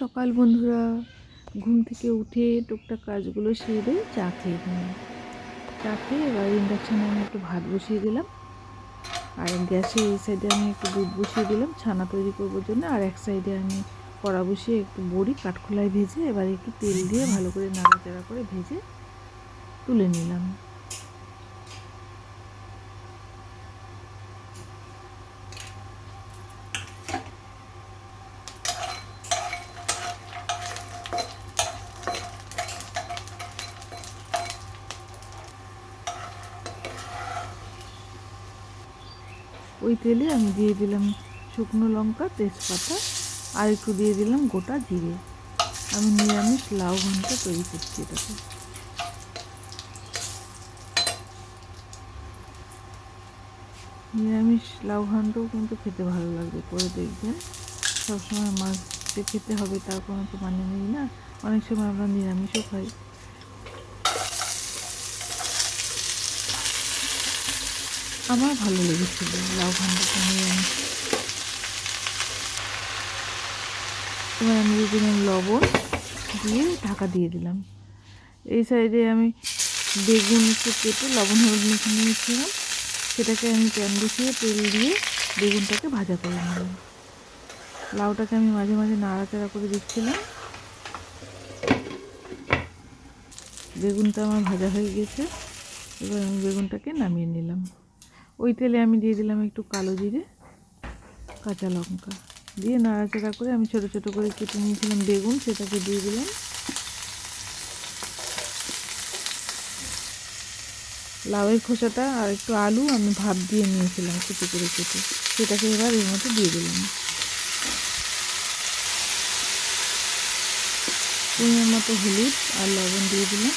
সকাল বন্ধুরা। ঘুম থেকে উঠে টুকটাক কাজগুলো সেরে চা খেয়ে নিলাম। চা খেয়ে এবার ইন্ডাকশানে আমি একটু ভাত বসিয়ে দিলাম। আর গ্যাসে এই সাইডে আমি একটু দুধ বসিয়ে দিলাম। ছানা তৈরি করবার জন্য। আর এক সাইডে আমি কড়া বসিয়ে একটু বড়ি কাঠখোলায় ভেজে এবার একটু তেল দিয়ে ভালো করে নাড়াচাড়া করে ভেজে তুলে নিলাম। ওই তেলে আমি দিয়ে দিলাম শুকনো লঙ্কা, তেজপাতা, আর একটু দিয়ে দিলাম গোটা জিরে। আমি নিরামিষ লাউ ঘণ্টা তৈরি করছি এটাকে নিরামিষ লাউ ঘন্টও কিন্তু খেতে ভালো লাগবে, করে দেখবেন। সবসময় মাছ খেতে হবে তার কোনো তো মানে নেই না। অনেক সময় আমরা নিরামিষও খাই। আমার ভালো লেগেছিল, লাউ ঘন্টটা নিরামিষ এবার আমি দিয়ে দিলাম লবণ দিয়ে ঢাকা দিয়ে দিলাম। এই সাইডে আমি বেগুন একটু কেটে লবণ হলুদ মেখে নিয়েছিলাম। সেটাকে আমি প্যান বসিয়ে তেল দিয়ে বেগুনটাকে ভাজা করে নিলাম। লাউটাকে আমি মাঝে মাঝে নাড়াচাড়া করে দিচ্ছিলাম। বেগুনটা আমার ভাজা হয়ে গেছে। এবার আমি বেগুনটাকে নামিয়ে নিলাম। ওই তেলে আমি দিয়ে দিলাম একটু কালো জিরে, কাঁচা লঙ্কা। দিয়ে নাড়াচাড়া করে আমি ছোটো ছোটো করে কেটে নিয়েছিলাম বেগুন, সেটাকে দিয়ে দিলাম। লাউয়ের খোসাটা আর একটু আলু আমি ভাপ দিয়ে নিয়েছিলাম কুচি করে কেটে, সেটাকে এবার এর মধ্যে দিয়ে দিলাম। পরিমাণ মতো হলুদ আর লবণ দিয়ে দিলাম।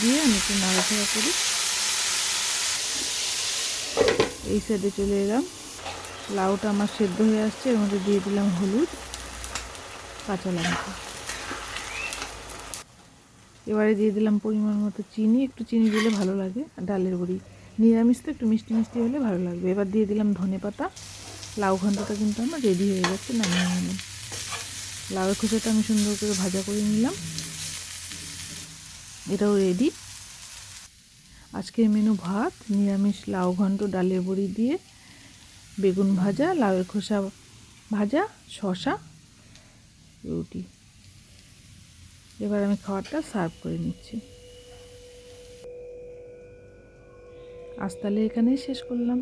দিয়ে আমি একটু নাড়াচাড়া করি। এই সাইডে চলে এলাম। লাউটা আমার সেদ্ধ হয়ে আসছে, এর মধ্যে দিয়ে দিলাম হলুদ, কাঁচা লঙ্কা। এবারে দিয়ে দিলাম পরিমাণ মতো চিনি, একটু চিনি দিলে ভালো লাগে ডালের বড়ি নিরামিষ তো একটু মিষ্টি মিষ্টি হলে ভালো লাগবে। এবার দিয়ে দিলাম ধনে পাতা। লাউ ঘন্টটা কিন্তু আমার রেডি হয়ে যাচ্ছে নামিয়ে নিলাম। লাউয়ের খোসাটা আমি সুন্দর করে ভাজা করে নিলাম। এটাও রেডি আজকের মেনু ভাত, নিরামিষ লাউ ঘন্ট, ডালের বড়ি দিয়ে, বেগুন ভাজা, লাউয়ের খোসা ভাজা শশা রুটি। এবার আমি খাবারটা সার্ভ করে নিচ্ছি। আজ তাহলে এখানেই শেষ করলাম।